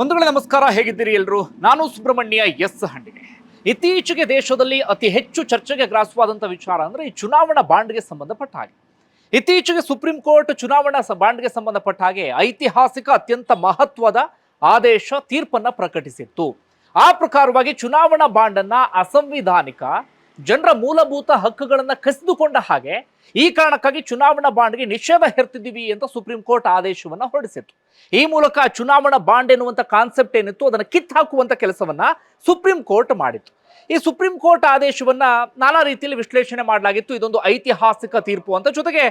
ಬಂಧುಗಳೇ, ನಮಸ್ಕಾರ. ಹೇಗಿದ್ದೀರಿ ಎಲ್ಲರೂ ನಾನು ಸುಬ್ರಹ್ಮಣ್ಯ ಎಸ್ ಹಂಡಿಗೆ. ಇತ್ತೀಚೆಗೆ ದೇಶದಲ್ಲಿ ಅತಿ ಹೆಚ್ಚು ಚರ್ಚೆಗೆ ಗ್ರಾಸವಾದಂಥ ವಿಚಾರ ಅಂದರೆ ಈ ಚುನಾವಣಾ ಬಾಂಡ್ಗೆ ಸಂಬಂಧಪಟ್ಟ ಹಾಗೆ. ಇತ್ತೀಚೆಗೆ ಸುಪ್ರೀಂ ಕೋರ್ಟ್ ಚುನಾವಣಾ ಬಾಂಡ್ಗೆ ಸಂಬಂಧಪಟ್ಟ ಹಾಗೆ ಐತಿಹಾಸಿಕ ಅತ್ಯಂತ ಮಹತ್ವದ ಆದೇಶ ತೀರ್ಪನ್ನು ಪ್ರಕಟಿಸಿತ್ತು. ಆ ಪ್ರಕಾರವಾಗಿ ಚುನಾವಣಾ ಬಾಂಡನ್ನು ಅಸಂವಿಧಾನಿಕ ಜನರ ಮೂಲಭೂತ ಹಕ್ಕುಗಳನ್ನು ಕಸಿದುಕೊಂಡ ಹಾಗೆ ಈ ಕಾರಣಕ್ಕಾಗಿ ಚುನಾವಣಾ ಬಾಂಡ್ಗೆ ನಿಷೇಧ ಹೇರ್ತಿದ್ದೀವಿ ಅಂತ ಸುಪ್ರೀಂ ಕೋರ್ಟ್ ಆದೇಶವನ್ನ ಹೊರಡಿಸಿತ್ತು. ಈ ಮೂಲಕ ಚುನಾವಣಾ ಬಾಂಡ್ ಎನ್ನುವಂಥ ಕಾನ್ಸೆಪ್ಟ್ ಏನಿತ್ತು ಅದನ್ನು ಕಿತ್ತು ಹಾಕುವಂತ ಕೆಲಸವನ್ನ ಸುಪ್ರೀಂ ಕೋರ್ಟ್ ಮಾಡಿತ್ತು. ಈ ಸುಪ್ರೀಂ ಕೋರ್ಟ್ ಆದೇಶವನ್ನ ನಾನಾ ರೀತಿಯಲ್ಲಿ ವಿಶ್ಲೇಷಣೆ ಮಾಡಲಾಗಿತ್ತು. ಇದೊಂದು ಐತಿಹಾಸಿಕ ತೀರ್ಪು ಅಂತ. ಜೊತೆಗೆ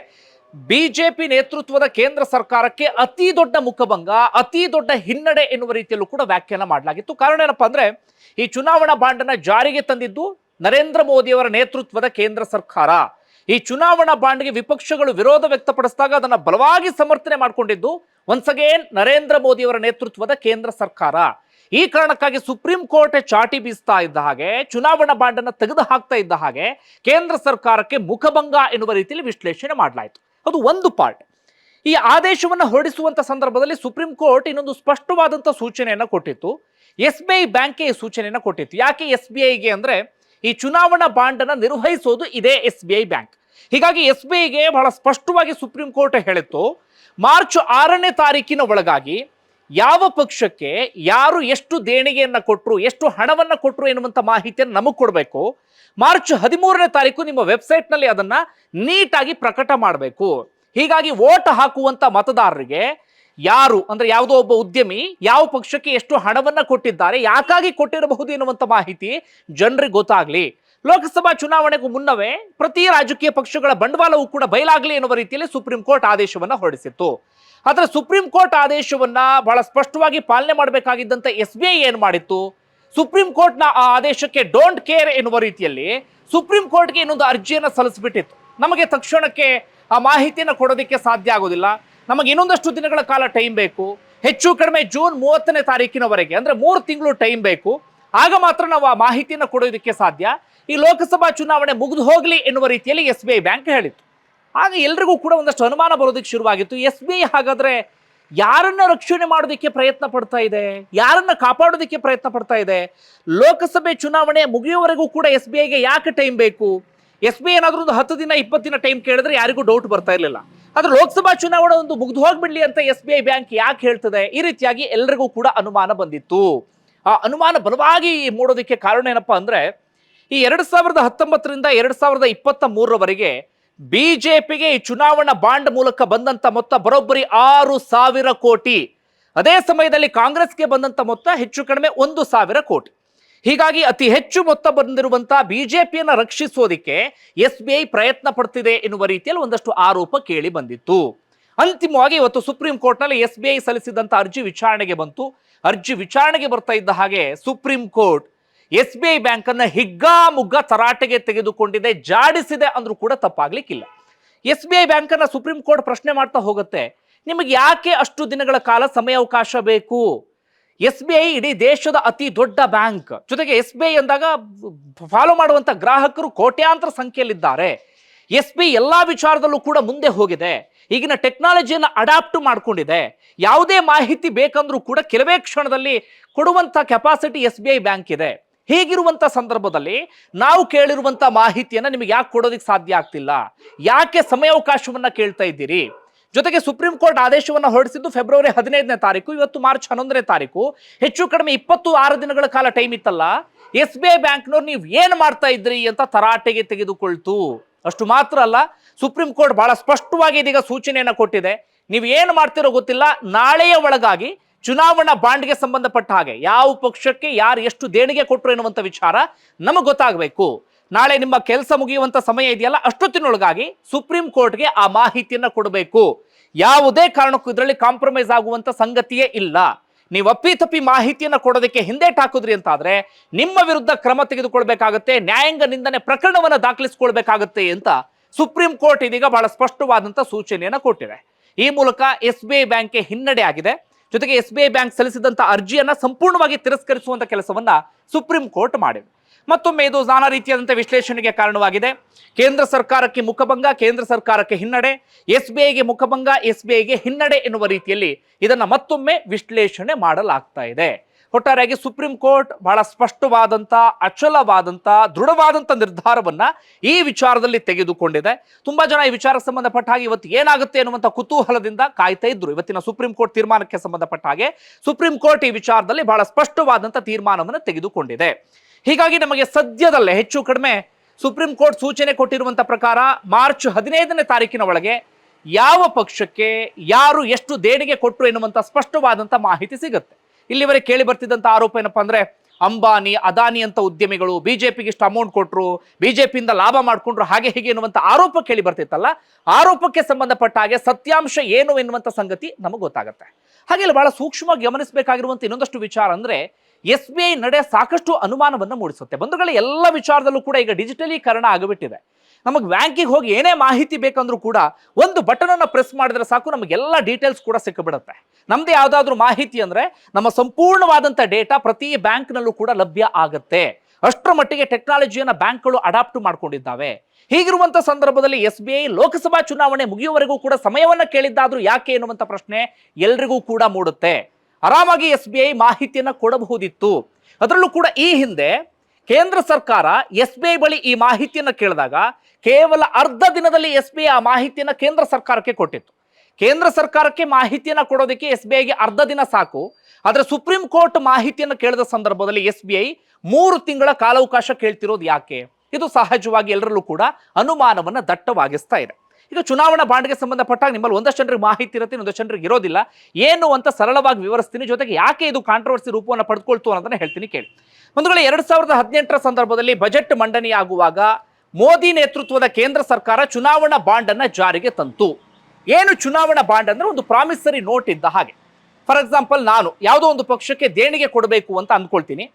ಬಿಜೆಪಿ ನೇತೃತ್ವದ ಕೇಂದ್ರ ಸರ್ಕಾರಕ್ಕೆ ಅತಿ ದೊಡ್ಡ ಮುಖಭಂಗ, ಅತಿ ದೊಡ್ಡ ಹಿನ್ನಡೆ ಎನ್ನುವ ರೀತಿಯಲ್ಲೂ ಕೂಡ ವ್ಯಾಖ್ಯಾನ ಮಾಡಲಾಗಿತ್ತು. ಕಾರಣ ಏನಪ್ಪಾ ಅಂದ್ರೆ ಈ ಚುನಾವಣಾ ಬಾಂಡನ್ನ ಜಾರಿಗೆ ತಂದಿದ್ದು ನರೇಂದ್ರ ಮೋದಿಯವರ ನೇತೃತ್ವದ ಕೇಂದ್ರ ಸರ್ಕಾರ. ಈ ಚುನಾವಣಾ ಬಾಂಡ್ಗೆ ವಿಪಕ್ಷಗಳು ವಿರೋಧ ವ್ಯಕ್ತಪಡಿಸಿದಾಗ ಅದನ್ನ ಬಲವಾಗಿ ಸಮರ್ಥನೆ ಮಾಡಿಕೊಂಡಿದ್ದು ಒನ್ಸ್ ಅಗೇನ್ ನರೇಂದ್ರ ಮೋದಿಯವರ ನೇತೃತ್ವದ ಕೇಂದ್ರ ಸರ್ಕಾರ. ಈ ಕಾರಣಕ್ಕಾಗಿ ಸುಪ್ರೀಂ ಕೋರ್ಟ್ ಚಾಟಿ ಬೀಸ್ತಾ ಇದ್ದ ಹಾಗೆ, ಚುನಾವಣಾ ಬಾಂಡ್ ಅನ್ನ ತೆಗೆದು ಹಾಕ್ತಾ ಇದ್ದ ಹಾಗೆ ಕೇಂದ್ರ ಸರ್ಕಾರಕ್ಕೆ ಮುಖಭಂಗ ಎನ್ನುವ ರೀತಿಯಲ್ಲಿ ವಿಶ್ಲೇಷಣೆ ಮಾಡಲಾಯಿತು. ಅದು ಒಂದು ಪಾರ್ಟ್. ಈ ಆದೇಶವನ್ನು ಹೊರಡಿಸುವಂತ ಸಂದರ್ಭದಲ್ಲಿ ಸುಪ್ರೀಂ ಕೋರ್ಟ್ ಇನ್ನೊಂದು ಸ್ಪಷ್ಟವಾದಂತ ಸೂಚನೆಯನ್ನ ಕೊಟ್ಟಿತ್ತು. ಎಸ್ ಬಿ ಐ ಬ್ಯಾಂಕ್ಗೆ ಸೂಚನೆಯನ್ನ ಕೊಟ್ಟಿತ್ತು. ಯಾಕೆ ಎಸ್ ಬಿ ಐಗೆ ಅಂದ್ರೆ ಈ ಚುನಾವಣಾ ಬಾಂಡ್ ಅನ್ನ ನಿರ್ವಹಿಸೋದು ಇದೇ ಎಸ್ ಬಿ ಐ ಬ್ಯಾಂಕ್. ಹೀಗಾಗಿ ಎಸ್ ಬಿ ಐಗೆ ಬಹಳ ಸ್ಪಷ್ಟವಾಗಿ ಸುಪ್ರೀಂ ಕೋರ್ಟ್ ಹೇಳಿತ್ತು, ಮಾರ್ಚ್ ಆರನೇ ತಾರೀಕಿನ ಒಳಗಾಗಿ ಯಾವ ಪಕ್ಷಕ್ಕೆ ಯಾರು ಎಷ್ಟು ದೇಣಿಗೆಯನ್ನ ಕೊಟ್ಟರು ಎಷ್ಟು ಹಣವನ್ನ ಕೊಟ್ಟರು ಎನ್ನುವಂಥ ಮಾಹಿತಿಯನ್ನು ನಮಗೆ ಕೊಡಬೇಕು. ಮಾರ್ಚ್ ಹದಿಮೂರನೇ ತಾರೀಕು ನಿಮ್ಮ ವೆಬ್ಸೈಟ್ನಲ್ಲಿ ಅದನ್ನ ನೀಟಾಗಿ ಪ್ರಕಟ ಮಾಡಬೇಕು. ಹೀಗಾಗಿ ವೋಟ್ ಹಾಕುವಂತ ಮತದಾರರಿಗೆ ಯಾರು ಅಂದ್ರೆ ಯಾವುದೋ ಒಬ್ಬ ಉದ್ಯಮಿ ಯಾವ ಪಕ್ಷಕ್ಕೆ ಎಷ್ಟು ಹಣವನ್ನ ಕೊಟ್ಟಿದ್ದಾರೆ, ಯಾಕಾಗಿ ಕೊಟ್ಟಿರಬಹುದು ಎನ್ನುವಂತ ಮಾಹಿತಿ ಜನರಿಗೆ ಗೊತ್ತಾಗ್ಲಿ. ಲೋಕಸಭಾ ಚುನಾವಣೆಗೂ ಮುನ್ನವೇ ಪ್ರತಿ ರಾಜಕೀಯ ಪಕ್ಷಗಳ ಬಂಡವಾಳವೂ ಕೂಡ ಬಯಲಾಗಲಿ ಎನ್ನುವ ರೀತಿಯಲ್ಲಿ ಸುಪ್ರೀಂ ಕೋರ್ಟ್ ಆದೇಶವನ್ನ ಹೊರಡಿಸಿತ್ತು. ಆದ್ರೆ ಸುಪ್ರೀಂ ಕೋರ್ಟ್ ಆದೇಶವನ್ನ ಬಹಳ ಸ್ಪಷ್ಟವಾಗಿ ಪಾಲನೆ ಮಾಡಬೇಕಾಗಿದ್ದಂತ ಎಸ್ ಬಿ ಐ ಏನ್ ಮಾಡಿತ್ತು? ಸುಪ್ರೀಂ ಕೋರ್ಟ್ನ ಆ ಆದೇಶಕ್ಕೆ ಡೋಂಟ್ ಕೇರ್ ಎನ್ನುವ ರೀತಿಯಲ್ಲಿ ಸುಪ್ರೀಂ ಕೋರ್ಟ್ಗೆ ಇನ್ನೊಂದು ಅರ್ಜಿಯನ್ನು ಸಲ್ಲಿಸಿಬಿಟ್ಟಿತ್ತು. ನಮಗೆ ತಕ್ಷಣಕ್ಕೆ ಆ ಮಾಹಿತಿಯನ್ನು ಕೊಡೋದಕ್ಕೆ ಸಾಧ್ಯ ಆಗೋದಿಲ್ಲ. ನಮಗೆ ಇನ್ನೊಂದಷ್ಟು ದಿನಗಳ ಕಾಲ ಟೈಮ್ ಬೇಕು. ಹೆಚ್ಚು ಕಡಿಮೆ ಜೂನ್ ಮೂವತ್ತನೇ ತಾರೀಕಿನವರೆಗೆ, ಅಂದ್ರೆ ಮೂರು ತಿಂಗಳು ಟೈಮ್ ಬೇಕು. ಆಗ ಮಾತ್ರ ನಾವು ಆ ಮಾಹಿತಿಯನ್ನು ಕೊಡೋದಕ್ಕೆ ಸಾಧ್ಯ. ಈ ಲೋಕಸಭಾ ಚುನಾವಣೆ ಮುಗಿದು ಹೋಗಲಿ ಎನ್ನುವ ರೀತಿಯಲ್ಲಿ ಎಸ್ ಬಿ ಐ ಬ್ಯಾಂಕ್ ಹೇಳಿತ್ತು. ಆಗ ಎಲ್ರಿಗೂ ಕೂಡ ಒಂದಷ್ಟು ಅನುಮಾನ ಬರೋದಕ್ಕೆ ಶುರುವಾಗಿತ್ತು. ಎಸ್ ಬಿ ಐ ಹಾಗಾದರೆ ಯಾರನ್ನ ರಕ್ಷಣೆ ಮಾಡೋದಕ್ಕೆ ಪ್ರಯತ್ನ ಪಡ್ತಾ ಇದೆ? ಯಾರನ್ನ ಕಾಪಾಡೋದಕ್ಕೆ ಪ್ರಯತ್ನ ಪಡ್ತಾ ಇದೆ? ಲೋಕಸಭೆ ಚುನಾವಣೆ ಮುಗಿಯುವವರೆಗೂ ಕೂಡ ಎಸ್ ಬಿ ಐಗೆ ಯಾಕೆ ಟೈಮ್ ಬೇಕು? ಎಸ್ ಬಿ ಐ ಏನಾದರೂ ಒಂದು ಹತ್ತು ದಿನ, ಇಪ್ಪತ್ತು ದಿನ ಟೈಮ್ ಕೇಳಿದ್ರೆ ಯಾರಿಗೂ ಡೌಟ್ ಬರ್ತಾ ಇರಲಿಲ್ಲ. ಆದ್ರೆ ಲೋಕಸಭಾ ಚುನಾವಣೆ ಒಂದು ಮುಗ್ದು ಹೋಗ್ಬಿಡ್ಲಿ ಅಂತ ಎಸ್ ಬಿ ಐ ಬ್ಯಾಂಕ್ ಯಾಕೆ ಹೇಳ್ತದೆ? ಈ ರೀತಿಯಾಗಿ ಎಲ್ಲರಿಗೂ ಕೂಡ ಅನುಮಾನ ಬಂದಿತ್ತು. ಆ ಅನುಮಾನ ಬಲವಾಗಿ ಮೂಡೋದಕ್ಕೆ ಕಾರಣ ಏನಪ್ಪಾ ಅಂದ್ರೆ, ಈ ಎರಡ್ ಸಾವಿರದ ಹತ್ತೊಂಬತ್ತರಿಂದ ಎರಡ್ ಸಾವಿರದ ಇಪ್ಪತ್ತ ಮೂರರವರೆಗೆ ಬಿಜೆಪಿಗೆ ಈ ಚುನಾವಣಾ ಬಾಂಡ್ ಮೂಲಕ ಬಂದಂತ ಮೊತ್ತ ಬರೋಬ್ಬರಿ ಆರು ಸಾವಿರ ಕೋಟಿ. ಅದೇ ಸಮಯದಲ್ಲಿ ಕಾಂಗ್ರೆಸ್ಗೆ ಬಂದಂತ ಮೊತ್ತ ಹೆಚ್ಚು ಕಡಿಮೆ ಒಂದು ಸಾವಿರ ಕೋಟಿ. ಹೀಗಾಗಿ ಅತಿ ಹೆಚ್ಚು ಮೊತ್ತ ಬಂದಿರುವಂತಹ ಬಿಜೆಪಿಯನ್ನ ರಕ್ಷಿಸೋದಿಕ್ಕೆ ಎಸ್ ಬಿ ಐ ಪ್ರಯತ್ನ ಪಡ್ತಿದೆ ಎನ್ನುವ ರೀತಿಯಲ್ಲಿ ಒಂದಷ್ಟು ಆರೋಪ ಕೇಳಿ ಬಂದಿತ್ತು. ಅಂತಿಮವಾಗಿ ಇವತ್ತು ಸುಪ್ರೀಂ ಕೋರ್ಟ್ನಲ್ಲಿ ಎಸ್ ಬಿ ಐ ಸಲ್ಲಿಸಿದಂಥ ಅರ್ಜಿ ವಿಚಾರಣೆಗೆ ಬಂತು. ಅರ್ಜಿ ವಿಚಾರಣೆಗೆ ಬರ್ತಾ ಇದ್ದ ಹಾಗೆ supreme court S B I bank ಅನ್ನ ಹಿಗ್ಗಾಮುಗ್ಗ ತರಾಟೆಗೆ ತೆಗೆದುಕೊಂಡಿದೆ, ಜಾಡಿಸಿದೆ ಅಂದ್ರೂ ಕೂಡ ತಪ್ಪಾಗ್ಲಿಕ್ಕಿಲ್ಲ. S B I bank supreme court ಪ್ರಶ್ನೆ ಮಾಡ್ತಾ ಹೋಗುತ್ತೆ, ನಿಮಗೆ ಯಾಕೆ ಅಷ್ಟು ದಿನಗಳ ಕಾಲ ಸಮಯಾವಕಾಶ ಬೇಕು? ಎಸ್ ಬಿ ಐ ಇಡೀ ದೇಶದ ಅತಿ ದೊಡ್ಡ ಬ್ಯಾಂಕ್. ಜೊತೆಗೆ ಎಸ್ ಬಿ ಐ ಅಂದಾಗ ಫಾಲೋ ಮಾಡುವಂತ ಗ್ರಾಹಕರು ಕೋಟ್ಯಾಂತರ ಸಂಖ್ಯೆಯಲ್ಲಿದ್ದಾರೆ. ಎಸ್ ಬಿ ಎಲ್ಲಾ ವಿಚಾರದಲ್ಲೂ ಕೂಡ ಮುಂದೆ ಹೋಗಿದೆ. ಈಗಿನ ಟೆಕ್ನಾಲಜಿಯನ್ನು ಅಡಾಪ್ಟ್ ಮಾಡಿಕೊಂಡಿದೆ. ಯಾವುದೇ ಮಾಹಿತಿ ಬೇಕಂದ್ರೂ ಕೂಡ ಕೆಲವೇ ಕ್ಷಣದಲ್ಲಿ ಕೊಡುವಂತ capacity S B I bank ಇದೆ. ಹೀಗಿರುವಂತ ಸಂದರ್ಭದಲ್ಲಿ ನಾವು ಕೇಳಿರುವಂತ ಮಾಹಿತಿಯನ್ನ ನಿಮಗೆ ಯಾಕೆ ಕೊಡೋದಕ್ಕೆ ಸಾಧ್ಯ ಆಗ್ತಿಲ್ಲ? ಯಾಕೆ ಸಮಯಾವಕಾಶವನ್ನ ಕೇಳ್ತಾ ಇದ್ದೀರಿ? ಜೊತೆಗೆ ಸುಪ್ರೀಂ ಕೋರ್ಟ್ ಆದೇಶವನ್ನು ಹೊರಡಿಸಿದ್ದು ಫೆಬ್ರವರಿ ಹದಿನೈದನೇ ತಾರೀಕು, ಇವತ್ತು ಮಾರ್ಚ್ ಹನ್ನೊಂದನೇ ತಾರೀಕು. ಹೆಚ್ಚು ಕಡಿಮೆ ಇಪ್ಪತ್ತು ಆರು ದಿನಗಳ ಕಾಲ ಟೈಮ್ ಇತ್ತಲ್ಲ ಎಸ್ ಬಿ ಐ ಬ್ಯಾಂಕ್ನವ್ರು ನೀವು ಏನು ಮಾಡ್ತಾ ಇದ್ರಿ ಅಂತ ತರಾಟೆಗೆ ತೆಗೆದುಕೊಳ್ತು. ಅಷ್ಟು ಮಾತ್ರ ಅಲ್ಲ, ಸುಪ್ರೀಂ ಕೋರ್ಟ್ ಬಹಳ ಸ್ಪಷ್ಟವಾಗಿ ಇದೀಗ ಸೂಚನೆಯನ್ನು ಕೊಟ್ಟಿದೆ. ನೀವು ಏನು ಮಾಡ್ತಿರೋ ಗೊತ್ತಿಲ್ಲ, ನಾಳೆಯ ಒಳಗಾಗಿ ಚುನಾವಣಾ ಬಾಂಡ್ಗೆ ಸಂಬಂಧಪಟ್ಟ ಹಾಗೆ ಯಾವ ಪಕ್ಷಕ್ಕೆ ಯಾರು ಎಷ್ಟು ದೇಣಿಗೆ ಕೊಟ್ಟರು ಎನ್ನುವಂಥ ವಿಚಾರ ನಮಗೆ ಗೊತ್ತಾಗಬೇಕು. ನಾಳೆ ನಿಮ್ಮ ಕೆಲಸ ಮುಗಿಯುವಂತ ಸಮಯ ಇದೆಯಲ್ಲ, ಅಷ್ಟೊತ್ತಿನೊಳಗಾಗಿ ಸುಪ್ರೀಂ ಕೋರ್ಟ್ಗೆ ಆ ಮಾಹಿತಿಯನ್ನ ಕೊಡಬೇಕು. ಯಾವುದೇ ಕಾರಣಕ್ಕೂ ಇದರಲ್ಲಿ ಕಾಂಪ್ರಮೈಸ್ ಆಗುವಂತ ಸಂಗತಿಯೇ ಇಲ್ಲ. ನೀವು ಅಪ್ಪಿತಪ್ಪಿ ಮಾಹಿತಿಯನ್ನು ಕೊಡೋದಕ್ಕೆ ಹಿಂದೇಟ್ ಹಾಕಿದ್ರಿ ಅಂತಾದ್ರೆ ನಿಮ್ಮ ವಿರುದ್ಧ ಕ್ರಮ ತೆಗೆದುಕೊಳ್ಬೇಕಾಗತ್ತೆ, ನ್ಯಾಯಾಂಗ ನಿಂದನೆ ಪ್ರಕರಣವನ್ನ ದಾಖಲಿಸಿಕೊಳ್ಬೇಕಾಗತ್ತೆ ಅಂತ ಸುಪ್ರೀಂ ಕೋರ್ಟ್ ಇದೀಗ ಬಹಳ ಸ್ಪಷ್ಟವಾದಂತ ಸೂಚನೆಯನ್ನ ಕೊಟ್ಟಿದೆ. ಈ ಮೂಲಕ ಎಸ್ ಬಿ ಐ ಬ್ಯಾಂಕ್ಗೆ ಹಿನ್ನಡೆ ಆಗಿದೆ. ಜೊತೆಗೆ ಎಸ್ ಬಿ ಐ ಬ್ಯಾಂಕ್ ಸಲ್ಲಿಸಿದಂತ ಅರ್ಜಿಯನ್ನ ಸಂಪೂರ್ಣವಾಗಿ ತಿರಸ್ಕರಿಸುವಂತ ಕೆಲಸವನ್ನ ಸುಪ್ರೀಂ ಕೋರ್ಟ್ ಮಾಡಿದೆ. ಮತ್ತೊಮ್ಮೆ ಇದು ನಾನಾ ರೀತಿಯಾದಂಥ ವಿಶ್ಲೇಷಣೆಗೆ ಕಾರಣವಾಗಿದೆ. ಕೇಂದ್ರ ಸರ್ಕಾರಕ್ಕೆ ಮುಖಭಂಗ, ಕೇಂದ್ರ ಸರ್ಕಾರಕ್ಕೆ ಹಿನ್ನಡೆ ಎಸ್ ಬಿ ಐಗೆ ಮುಖಭಂಗ ಎಸ್ ಬಿ ಐಗೆ ಹಿನ್ನಡೆ ಎನ್ನುವ ರೀತಿಯಲ್ಲಿ ಇದನ್ನು ಮತ್ತೊಮ್ಮೆ ವಿಶ್ಲೇಷಣೆ ಮಾಡಲಾಗ್ತಾ ಇದೆ. ಒಟ್ಟಾರೆಯಾಗಿ ಸುಪ್ರೀಂ ಕೋರ್ಟ್ ಬಹಳ ಸ್ಪಷ್ಟವಾದಂಥ ಅಚಲವಾದಂಥ ದೃಢವಾದಂಥ ನಿರ್ಧಾರವನ್ನು ಈ ವಿಚಾರದಲ್ಲಿ ತೆಗೆದುಕೊಂಡಿದೆ. ತುಂಬಾ ಜನ ಈ ವಿಚಾರಕ್ಕೆ ಸಂಬಂಧಪಟ್ಟ ಹಾಗೆ ಇವತ್ತು ಏನಾಗುತ್ತೆ ಅನ್ನುವಂಥ ಕುತೂಹಲದಿಂದ ಕಾಯ್ತಾ ಇದ್ರು. ಇವತ್ತಿನ ಸುಪ್ರೀಂ ಕೋರ್ಟ್ ತೀರ್ಮಾನಕ್ಕೆ ಸಂಬಂಧಪಟ್ಟ ಹಾಗೆ ಸುಪ್ರೀಂ ಕೋರ್ಟ್ ಈ ವಿಚಾರದಲ್ಲಿ ಬಹಳ ಸ್ಪಷ್ಟವಾದಂಥ ತೀರ್ಮಾನವನ್ನು ತೆಗೆದುಕೊಂಡಿದೆ. ಹೀಗಾಗಿ ನಮಗೆ ಸದ್ಯದಲ್ಲೇ ಹೆಚ್ಚು ಕಡಿಮೆ ಸುಪ್ರೀಂ ಕೋರ್ಟ್ ಸೂಚನೆ ಕೊಟ್ಟಿರುವಂಥ ಪ್ರಕಾರ ಮಾರ್ಚ್ ಹದಿನೈದನೇ ತಾರೀಕಿನ ಒಳಗೆ ಯಾವ ಪಕ್ಷಕ್ಕೆ ಯಾರು ಎಷ್ಟು ದೇಣಿಗೆ ಕೊಟ್ಟರು ಎನ್ನುವಂಥ ಸ್ಪಷ್ಟವಾದಂಥ ಮಾಹಿತಿ ಸಿಗುತ್ತೆ. ಇಲ್ಲಿವರೆಗೆ ಕೇಳಿ ಬರ್ತಿದ್ದಂತ ಆರೋಪ ಏನಪ್ಪಾ ಅಂದ್ರೆ ಅಂಬಾನಿ, ಅದಾನಿ ಅಂತ ಉದ್ಯಮಿಗಳು ಬಿಜೆಪಿಗೆ ಇಷ್ಟು ಅಮೌಂಟ್ ಕೊಟ್ಟರು ಬಿಜೆಪಿಯಿಂದ ಲಾಭ ಮಾಡಿಕೊಂಡ್ರು, ಹಾಗೆ ಹೀಗೆ ಎನ್ನುವಂಥ ಆರೋಪ ಕೇಳಿ ಬರ್ತಿತ್ತಲ್ಲ, ಆರೋಪಕ್ಕೆ ಸಂಬಂಧಪಟ್ಟ ಹಾಗೆ ಸತ್ಯಾಂಶ ಏನು ಎನ್ನುವಂಥ ಸಂಗತಿ ನಮಗೆ ಗೊತ್ತಾಗುತ್ತೆ. ಹಾಗೆ ಇಲ್ಲಿ ಬಹಳ ಸೂಕ್ಷ್ಮವಾಗಿ ಗಮನಿಸಬೇಕಾಗಿರುವಂತ ಇನ್ನೊಂದಷ್ಟು ವಿಚಾರ ಅಂದ್ರೆ ಎಸ್ ಬಿ ಐ ನಡೆ ಸಾಕಷ್ಟು ಅನುಮಾನವನ್ನು ಮೂಡಿಸುತ್ತೆ. ಬಂಧುಗಳ, ಎಲ್ಲ ವಿಚಾರದಲ್ಲೂ ಕೂಡ ಈಗ ಡಿಜಿಟಲೀಕರಣ ಆಗಿಬಿಟ್ಟಿದೆ. ನಮಗೆ ಬ್ಯಾಂಕಿಗೆ ಹೋಗಿ ಏನೇ ಮಾಹಿತಿ ಬೇಕಂದ್ರೂ ಕೂಡ ಒಂದು ಬಟನನ್ನು ಪ್ರೆಸ್ ಮಾಡಿದ್ರೆ ಸಾಕು ನಮಗೆಲ್ಲ ಡೀಟೇಲ್ಸ್ ಕೂಡ ಸಿಕ್ಕಿಬಿಡುತ್ತೆ ನಮ್ದು ಯಾವುದಾದ್ರೂ ಮಾಹಿತಿ ಅಂದ್ರೆ ನಮ್ಮ ಸಂಪೂರ್ಣವಾದಂಥ ಡೇಟಾ ಪ್ರತಿ ಬ್ಯಾಂಕ್ನಲ್ಲೂ ಕೂಡ ಲಭ್ಯ ಆಗುತ್ತೆ. ಅಷ್ಟರ ಮಟ್ಟಿಗೆ ಟೆಕ್ನಾಲಜಿಯನ್ನು ಬ್ಯಾಂಕ್ಗಳು ಅಡಾಪ್ಟ್ ಮಾಡ್ಕೊಂಡಿದ್ದಾವೆ. ಹೀಗಿರುವಂಥ ಸಂದರ್ಭದಲ್ಲಿ ಎಸ್ ಬಿ ಐ ಲೋಕಸಭಾ ಚುನಾವಣೆ ಮುಗಿಯುವವರೆಗೂ ಕೂಡ ಸಮಯವನ್ನ ಕೇಳಿದ್ದಾದರೂ ಯಾಕೆ ಎನ್ನುವಂಥ ಪ್ರಶ್ನೆ ಎಲ್ರಿಗೂ ಕೂಡ ಮೂಡುತ್ತೆ. ಆರಾಮಾಗಿ ಎಸ್ ಬಿ ಐ ಮಾಹಿತಿಯನ್ನು ಕೊಡಬಹುದಿತ್ತು. ಅದರಲ್ಲೂ ಕೂಡ ಈ ಹಿಂದೆ ಕೇಂದ್ರ ಸರ್ಕಾರ ಎಸ್ ಬಿ ಐ ಬಳಿ ಈ ಮಾಹಿತಿಯನ್ನು ಕೇಳಿದಾಗ ಕೇವಲ ಅರ್ಧ ದಿನದಲ್ಲಿ ಎಸ್ ಬಿ ಐ ಆ ಮಾಹಿತಿಯನ್ನು ಕೇಂದ್ರ ಸರ್ಕಾರಕ್ಕೆ ಕೊಟ್ಟಿತ್ತು. ಕೇಂದ್ರ ಸರ್ಕಾರಕ್ಕೆ ಮಾಹಿತಿಯನ್ನು ಕೊಡೋದಕ್ಕೆ ಎಸ್ ಬಿ ಐಗೆ ಅರ್ಧ ದಿನ ಸಾಕು. ಆದರೆ ಸುಪ್ರೀಂ ಕೋರ್ಟ್ ಮಾಹಿತಿಯನ್ನು ಕೇಳಿದ ಸಂದರ್ಭದಲ್ಲಿ ಎಸ್ ಬಿ ಐ ಮೂರು ತಿಂಗಳ ಕಾಲಾವಕಾಶ ಕೇಳ್ತಿರೋದು ಯಾಕೆ? ಇದು ಸಹಜವಾಗಿ ಎಲ್ಲರಲ್ಲೂ ಕೂಡ ಅನುಮಾನವನ್ನು ದಟ್ಟವಾಗಿಸ್ತಾ ಇದೆ. ಈಗ ಚುನಾವಣಾ ಬಾಂಡ್ಗೆ ಸಂಬಂಧಪಟ್ಟಾಗ ನಿಮ್ಮಲ್ಲಿ ಒಂದಷ್ಟು ಜನರಿಗೆ ಮಾಹಿತಿ ಇರುತ್ತೆ ಒಂದಷ್ಟು ಜನರಿಗೆ ಇರೋದಿಲ್ಲ. ಏನು ಅಂತ ಸರಳವಾಗಿ ವಿವರಿಸ್ತೀನಿ, ಜೊತೆಗೆ ಯಾಕೆ ಇದು ಕಾಂಟ್ರವರ್ಸಿ ರೂಪವನ್ನು ಪಡೆದುಕೊಳ್ತು ಅನ್ನೋದನ್ನ ಹೇಳ್ತೀನಿ ಕೇಳಿ. ಒಂದು ವೇಳೆ ಎರಡು ಸಾವಿರದ ಹದಿನೆಂಟರ ಸಂದರ್ಭದಲ್ಲಿ ಬಜೆಟ್ ಮಂಡನೆಯಾಗುವಾಗ ಮೋದಿ ನೇತೃತ್ವದ ಕೇಂದ್ರ ಸರ್ಕಾರ ಚುನಾವಣಾ ಬಾಂಡ್ ಅನ್ನ ಜಾರಿಗೆ ತಂತು. ಏನು ಚುನಾವಣಾ ಬಾಂಡ್ ಅಂದ್ರೆ ಒಂದು ಪ್ರಾಮಿಸರಿ ನೋಟ್ ಇದ್ದ ಹಾಗೆ. ಫಾರ್ ಎಕ್ಸಾಂಪಲ್ ನಾನು ಯಾವುದೋ ಒಂದು ಪಕ್ಷಕ್ಕೆ ದೇಣಿಗೆ ಕೊಡಬೇಕು ಅಂತ ಅಂದ್ಕೊಳ್ತೀನಿ.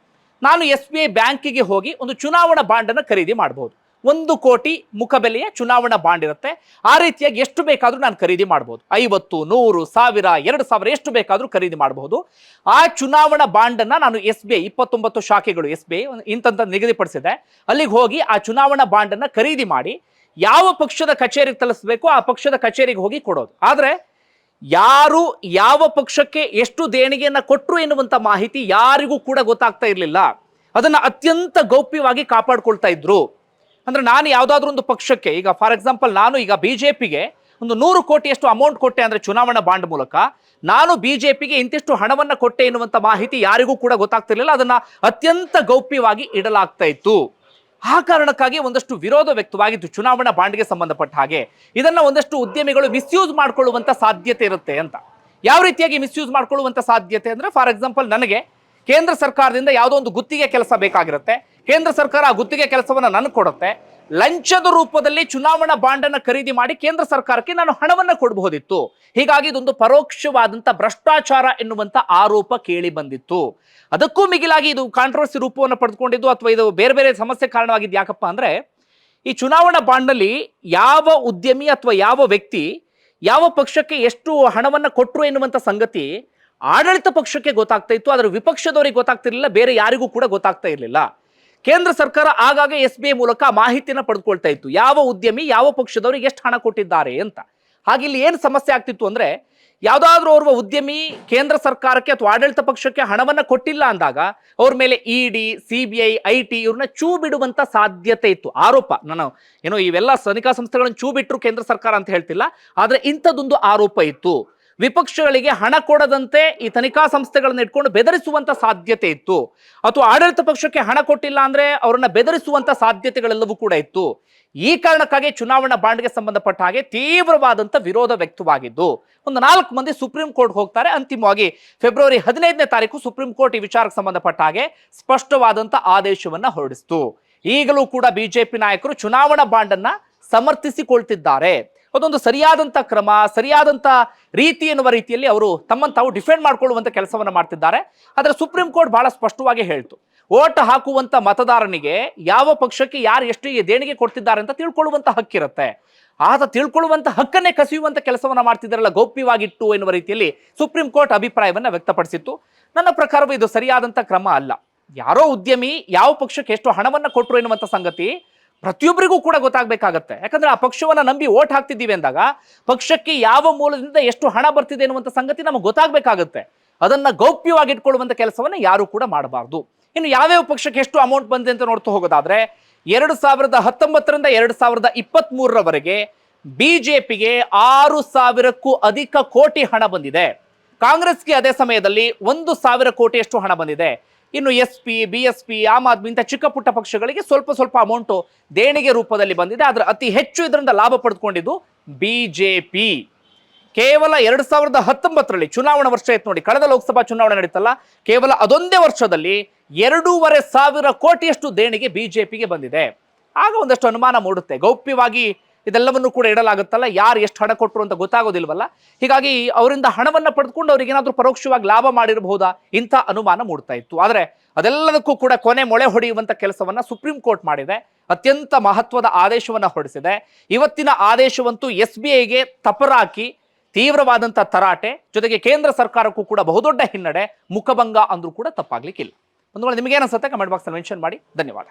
ನಾನು ಎಸ್ ಬಿ ಐ ಬ್ಯಾಂಕಿಗೆ ಹೋಗಿ ಒಂದು ಚುನಾವಣಾ ಬಾಂಡ್ ಅನ್ನು ಖರೀದಿ ಮಾಡಬಹುದು ಒಂದು ಕೋಟಿ ಮುಖಬೆಲೆಯ ಚುನಾವಣಾ ಬಾಂಡ್ ಇರುತ್ತೆ. ಆ ರೀತಿಯಾಗಿ ಎಷ್ಟು ಬೇಕಾದರೂ ನಾನು ಖರೀದಿ ಮಾಡಬಹುದು ಐವತ್ತು, ನೂರು, ಸಾವಿರ, ಎರಡು ಸಾವಿರ ಎಷ್ಟು ಬೇಕಾದರೂ ಖರೀದಿ ಮಾಡಬಹುದು ಆ ಚುನಾವಣಾ ಬಾಂಡನ್ನು ನಾನು ಎಸ್ ಬಿ ಐ, ಇಪ್ಪತ್ತೊಂಬತ್ತು ಶಾಖೆಗಳು ಎಸ್ ಬಿ ಐ ಇಂತಂತ ನಿಗದಿಪಡಿಸಿದೆ. ಅಲ್ಲಿಗೆ ಹೋಗಿ ಆ ಚುನಾವಣಾ ಬಾಂಡನ್ನು ಖರೀದಿ ಮಾಡಿ ಯಾವ ಪಕ್ಷದ ಕಚೇರಿಗೆ ತಲುಪಿಸಬೇಕು ಆ ಪಕ್ಷದ ಕಚೇರಿಗೆ ಹೋಗಿ ಕೊಡೋದು. ಆದರೆ ಯಾರು ಯಾವ ಪಕ್ಷಕ್ಕೆ ಎಷ್ಟು ದೇಣಿಗೆಯನ್ನ ಕೊಟ್ಟರು ಎನ್ನುವಂಥ ಮಾಹಿತಿ ಯಾರಿಗೂ ಕೂಡ ಗೊತ್ತಾಗ್ತಾ ಇರಲಿಲ್ಲ. ಅದನ್ನ ಅತ್ಯಂತ ಗೌಪ್ಯವಾಗಿ ಕಾಪಾಡ್ಕೊಳ್ತಾ ಇದ್ರು. ಅಂದ್ರೆ ನಾನು ಯಾವುದಾದ್ರೂ ಒಂದು ಪಕ್ಷಕ್ಕೆ, ಈಗ ಫಾರ್ ಎಕ್ಸಾಂಪಲ್ ನಾನು ಈಗ ಬಿಜೆಪಿಗೆ ಒಂದು ನೂರು ಕೋಟಿಯಷ್ಟು ಅಮೌಂಟ್ ಕೊಟ್ಟೆ ಅಂದ್ರೆ ಚುನಾವಣಾ ಬಾಂಡ್ ಮೂಲಕ, ನಾನು ಬಿಜೆಪಿಗೆ ಇಂತಿಷ್ಟು ಹಣವನ್ನು ಕೊಟ್ಟೆ ಎನ್ನುವಂಥ ಮಾಹಿತಿ ಯಾರಿಗೂ ಕೂಡ ಗೊತ್ತಾಗ್ತಿರ್ಲಿಲ್ಲ. ಅದನ್ನ ಅತ್ಯಂತ ಗೌಪ್ಯವಾಗಿ ಇಡಲಾಗ್ತಾ ಇತ್ತು. ಆ ಕಾರಣಕ್ಕಾಗಿ ಒಂದಷ್ಟು ವಿರೋಧ ವ್ಯಕ್ತವಾಗಿತ್ತು ಚುನಾವಣಾ ಬಾಂಡ್ಗೆ ಸಂಬಂಧಪಟ್ಟ ಹಾಗೆ. ಇದನ್ನ ಒಂದಷ್ಟು ಉದ್ಯಮಿಗಳು ಮಿಸ್ಯೂಸ್ ಮಾಡ್ಕೊಳ್ಳುವಂತ ಸಾಧ್ಯತೆ ಇರುತ್ತೆ ಅಂತ. ಯಾವ ರೀತಿಯಾಗಿ ಮಿಸ್ಯೂಸ್ ಮಾಡ್ಕೊಳ್ಳುವಂತ ಸಾಧ್ಯತೆ ಅಂದ್ರೆ ಫಾರ್ ಎಕ್ಸಾಂಪಲ್ ನನಗೆ ಕೇಂದ್ರ ಸರ್ಕಾರದಿಂದ ಯಾವುದೋ ಒಂದು ಗುತ್ತಿಗೆ ಕೆಲಸ ಬೇಕಾಗಿರುತ್ತೆ. ಕೇಂದ್ರ ಸರ್ಕಾರ ಆ ಗುತ್ತಿಗೆ ಕೆಲಸವನ್ನು ನನಗೆ ಕೊಡುತ್ತೆ. ಲಂಚದ ರೂಪದಲ್ಲಿ ಚುನಾವಣಾ ಬಾಂಡನ್ನು ಖರೀದಿ ಮಾಡಿ ಕೇಂದ್ರ ಸರ್ಕಾರಕ್ಕೆ ನಾನು ಹಣವನ್ನು ಕೊಡಬಹುದಿತ್ತು. ಹೀಗಾಗಿ ಇದೊಂದು ಪರೋಕ್ಷವಾದಂಥ ಭ್ರಷ್ಟಾಚಾರ ಎನ್ನುವಂಥ ಆರೋಪ ಕೇಳಿ ಬಂದಿತ್ತು. ಅದಕ್ಕೂ ಮಿಗಿಲಾಗಿ ಇದು ಕಾಂಟ್ರವರ್ಸಿ ರೂಪವನ್ನು ಪಡೆದುಕೊಂಡಿದ್ದು ಅಥವಾ ಇದು ಬೇರೆ ಬೇರೆ ಸಮಸ್ಯೆ ಕಾರಣವಾಗಿದ್ದು ಯಾಕಪ್ಪ ಅಂದ್ರೆ, ಈ ಚುನಾವಣಾ ಬಾಂಡ್ನಲ್ಲಿ ಯಾವ ಉದ್ಯಮಿ ಅಥವಾ ಯಾವ ವ್ಯಕ್ತಿ ಯಾವ ಪಕ್ಷಕ್ಕೆ ಎಷ್ಟು ಹಣವನ್ನು ಕೊಟ್ಟರು ಎನ್ನುವಂಥ ಸಂಗತಿ ಆಡಳಿತ ಪಕ್ಷಕ್ಕೆ ಗೊತ್ತಾಗ್ತಾ ಇತ್ತು, ಆದರೆ ವಿಪಕ್ಷದವರಿಗೆ ಗೊತ್ತಾಗ್ತಿರ್ಲಿಲ್ಲ, ಬೇರೆ ಯಾರಿಗೂ ಕೂಡ ಗೊತ್ತಾಗ್ತಾ ಇರಲಿಲ್ಲ. ಕೇಂದ್ರ ಸರ್ಕಾರ ಆಗಾಗ ಎಸ್ ಬಿ ಐ ಮೂಲಕ ಮಾಹಿತಿನ ಪಡೆದುಕೊಳ್ತಾ ಇತ್ತು. ಯಾವ ಉದ್ಯಮಿ, ಯಾವ ಪಕ್ಷದವರಿಗೆ ಎಷ್ಟು ಹಣ ಕೊಟ್ಟಿದ್ದಾರೆ ಅಂತ. ಹಾಗೆ ಇಲ್ಲಿ ಏನು ಸಮಸ್ಯೆ ಆಗ್ತಿತ್ತು ಅಂದ್ರೆ, ಯಾವುದಾದ್ರೂ ಓರ್ವ ಉದ್ಯಮಿ ಕೇಂದ್ರ ಸರ್ಕಾರಕ್ಕೆ ಅಥವಾ ಆಡಳಿತ ಪಕ್ಷಕ್ಕೆ ಹಣವನ್ನ ಕೊಟ್ಟಿಲ್ಲ ಅಂದಾಗ, ಅವ್ರ ಮೇಲೆ ED C B I I T ಇವ್ರನ್ನ ಚೂ ಬಿಡುವಂಥ ಸಾಧ್ಯತೆ ಇತ್ತು. ಆರೋಪ, ನಾನು ಏನೋ ಇವೆಲ್ಲ ತನಿಖಾ ಸಂಸ್ಥೆಗಳನ್ನು ಚೂ ಬಿಟ್ಟರು ಕೇಂದ್ರ ಸರ್ಕಾರ ಅಂತ ಹೇಳ್ತಿಲ್ಲ, ಆದರೆ ಇಂಥದ್ದೊಂದು ಆರೋಪ ಇತ್ತು. ವಿಪಕ್ಷಗಳಿಗೆ ಹಣ ಕೊಡದಂತೆ ಈ ತನಿಖಾ ಸಂಸ್ಥೆಗಳನ್ನ ಇಟ್ಕೊಂಡು ಬೆದರಿಸುವಂತ ಸಾಧ್ಯತೆ ಇತ್ತು. ಅಥವಾ ಆಡಳಿತ ಪಕ್ಷಕ್ಕೆ ಹಣ ಕೊಟ್ಟಿಲ್ಲ ಅಂದ್ರೆ ಅವರನ್ನ ಬೆದರಿಸುವಂತ ಸಾಧ್ಯತೆಗಳೆಲ್ಲವೂ ಕೂಡ ಇತ್ತು. ಈ ಕಾರಣಕ್ಕಾಗಿ ಚುನಾವಣಾ ಬಾಂಡ್ಗೆ ಸಂಬಂಧಪಟ್ಟ ಹಾಗೆ ತೀವ್ರವಾದಂತ ವಿರೋಧ ವ್ಯಕ್ತವಾಗಿದ್ದು, ಒಂದು ನಾಲ್ಕು ಮಂದಿ ಸುಪ್ರೀಂ ಕೋರ್ಟ್ ಹೋಗ್ತಾರೆ. ಅಂತಿಮವಾಗಿ ಫೆಬ್ರವರಿ ಹದಿನೈದನೇ ತಾರೀಕು ಸುಪ್ರೀಂ ಕೋರ್ಟ್ ಈ ವಿಚಾರಕ್ಕೆ ಸಂಬಂಧಪಟ್ಟ ಹಾಗೆ ಸ್ಪಷ್ಟವಾದಂತ ಆದೇಶವನ್ನ ಹೊರಡಿಸಿತು. ಈಗಲೂ ಕೂಡ ಬಿಜೆಪಿ ನಾಯಕರು ಚುನಾವಣಾ ಬಾಂಡ್ ಅನ್ನ ಸಮರ್ಥಿಸಿಕೊಳ್ತಿದ್ದಾರೆ. ಅದೊಂದು ಸರಿಯಾದಂಥ ಕ್ರಮ ಸರಿಯಾದಂಥ ರೀತಿ ಎನ್ನುವ ರೀತಿಯಲ್ಲಿ ಅವರು ತಮ್ಮನ್ನು ತಾವು ಡಿಫೆಂಡ್ ಮಾಡಿಕೊಳ್ಳುವಂಥ ಕೆಲಸವನ್ನು ಮಾಡ್ತಿದ್ದಾರೆ. ಆದರೆ ಸುಪ್ರೀಂ ಕೋರ್ಟ್ ಬಹಳ ಸ್ಪಷ್ಟವಾಗಿ ಹೇಳ್ತು, ಓಟ್ ಹಾಕುವಂಥ ಮತದಾರನಿಗೆ ಯಾವ ಪಕ್ಷಕ್ಕೆ ಯಾರು ಎಷ್ಟು ದೇಣಿಗೆ ಕೊಡ್ತಿದ್ದಾರೆ ಅಂತ ತಿಳ್ಕೊಳ್ಳುವಂಥ ಹಕ್ಕಿರುತ್ತೆ. ಆತ ತಿಳ್ಕೊಳ್ಳುವಂಥ ಹಕ್ಕನ್ನೇ ಕಸಿಯುವಂಥ ಕೆಲಸವನ್ನು ಮಾಡ್ತಿದ್ದಾರಲ್ಲ, ಗೌಪ್ಯವಾಗಿಟ್ಟು ಎನ್ನುವ ರೀತಿಯಲ್ಲಿ ಸುಪ್ರೀಂ ಕೋರ್ಟ್ ಅಭಿಪ್ರಾಯವನ್ನು ವ್ಯಕ್ತಪಡಿಸಿತ್ತು. ನನ್ನ ಪ್ರಕಾರವೂ ಇದು ಸರಿಯಾದಂಥ ಕ್ರಮ ಅಲ್ಲ. ಯಾರೋ ಉದ್ಯಮಿ ಯಾವ ಪಕ್ಷಕ್ಕೆ ಎಷ್ಟು ಹಣವನ್ನು ಕೊಟ್ಟರು ಎನ್ನುವಂಥ ಸಂಗತಿ ಪ್ರತಿಯೊಬ್ಬರಿಗೂ ಕೂಡ ಗೊತ್ತಾಗಬೇಕಾಗತ್ತೆ. ಯಾಕಂದ್ರೆ ಆ ಪಕ್ಷವನ್ನು ನಂಬಿ ಓಟ್ ಹಾಕ್ತಿದ್ದೀವಿ ಅಂದಾಗ ಪಕ್ಷಕ್ಕೆ ಯಾವ ಮೂಲದಿಂದ ಎಷ್ಟು ಹಣ ಬರ್ತಿದೆ ಅನ್ನುವಂಥ ಸಂಗತಿ ನಮಗೆ ಗೊತ್ತಾಗಬೇಕಾಗತ್ತೆ. ಅದನ್ನು ಗೌಪ್ಯವಾಗಿ ಇಟ್ಕೊಳ್ಳುವಂಥ ಕೆಲಸವನ್ನ ಯಾರು ಕೂಡ ಮಾಡಬಾರ್ದು. ಇನ್ನು ಯಾವ್ಯಾವ ಪಕ್ಷಕ್ಕೆ ಎಷ್ಟು ಅಮೌಂಟ್ ಬಂದಿದೆ ಅಂತ ನೋಡ್ತಾ ಹೋಗೋದಾದ್ರೆ, ಎರಡು ಸಾವಿರದ ಹತ್ತೊಂಬತ್ತರಿಂದ ಎರಡು ಸಾವಿರದ ಇಪ್ಪತ್ತ್ ಮೂರರವರೆಗೆ ಪಿಗೆ ಆರು ಸಾವಿರಕ್ಕೂ ಅಧಿಕ ಕೋಟಿ ಹಣ ಬಂದಿದೆ. ಕಾಂಗ್ರೆಸ್ಗೆ ಅದೇ ಸಮಯದಲ್ಲಿ ಒಂದು ಸಾವಿರ ಕೋಟಿಯಷ್ಟು ಹಣ ಬಂದಿದೆ. ಇನ್ನು S P, B S P, Aam Aadmi ಇಂಥ ಚಿಕ್ಕ ಪುಟ್ಟ ಪಕ್ಷಗಳಿಗೆ ಸ್ವಲ್ಪ ಸ್ವಲ್ಪ ಅಮೌಂಟು ದೇಣಿಗೆ ರೂಪದಲ್ಲಿ ಬಂದಿದೆ. ಆದರೆ ಅತಿ ಹೆಚ್ಚು ಇದರಿಂದ ಲಾಭ ಪಡೆದುಕೊಂಡಿದ್ದು ಬಿಜೆಪಿ ಕೇವಲ ಎರಡು ಸಾವಿರದ ಹತ್ತೊಂಬತ್ತರಲ್ಲಿ ಚುನಾವಣಾ ವರ್ಷ ಇತ್ತು ನೋಡಿ, ಕಳೆದ ಲೋಕಸಭಾ ಚುನಾವಣೆ ನಡೀತಲ್ಲ, ಕೇವಲ ಅದೊಂದೇ ವರ್ಷದಲ್ಲಿ ಎರಡೂವರೆ ಸಾವಿರ ಕೋಟಿಯಷ್ಟು ದೇಣಿಗೆ ಬಿಜೆಪಿಗೆ ಬಂದಿದೆ. ಆಗ ಒಂದಷ್ಟು ಅನುಮಾನ ಮೂಡುತ್ತೆ. ಗೌಪ್ಯವಾಗಿ ಇದೆಲ್ಲವನ್ನು ಕೂಡ ಇಡಲಾಗುತ್ತಲ್ಲ? ಯಾರು ಎಷ್ಟು ಹಣ ಕೊಟ್ಟರು ಅಂತ ಗೊತ್ತಾಗೋದಿಲ್ವಲ್ಲ? ಹೀಗಾಗಿ ಅವರಿಂದ ಹಣವನ್ನ ಪಡೆದುಕೊಂಡು ಅವರಿಗೇನಾದರೂ ಪರೋಕ್ಷವಾಗಿ ಲಾಭ ಮಾಡಿರಬಹುದಾ? ಇಂಥ ಅನುಮಾನ ಮೂಡ್ತಾ ಇತ್ತು. ಆದರೆ ಅದೆಲ್ಲದಕ್ಕೂ ಕೂಡ ಕೊನೆ ಮೊಳೆ ಹೊಡೆಯುವಂಥ ಕೆಲಸವನ್ನ ಸುಪ್ರೀಂ ಕೋರ್ಟ್ ಮಾಡಿದೆ. ಅತ್ಯಂತ ಮಹತ್ವದ ಆದೇಶವನ್ನ ಹೊರಡಿಸಿದೆ. ಇವತ್ತಿನ ಆದೇಶವಂತೂ ಎಸ್ ಬಿ ಐಗೆ ತಪರಾಕಿ, ತೀವ್ರವಾದಂಥ ತರಾಟೆ, ಜೊತೆಗೆ ಕೇಂದ್ರ ಸರ್ಕಾರಕ್ಕೂ ಕೂಡ ಬಹುದೊಡ್ಡ ಹಿನ್ನಡೆ, ಮುಖಭಂಗ ಅಂದರೂ ಕೂಡ ತಪ್ಪಾಗ್ಲಿಕ್ಕಿಲ್ಲ. ಒಂದು ವೇಳೆ ಅನ್ಸುತ್ತೆ? ಕಮೆಂಟ್ ಬಾಕ್ಸಲ್ಲಿ ಮೆನ್ಷನ್ ಮಾಡಿ. ಧನ್ಯವಾದ.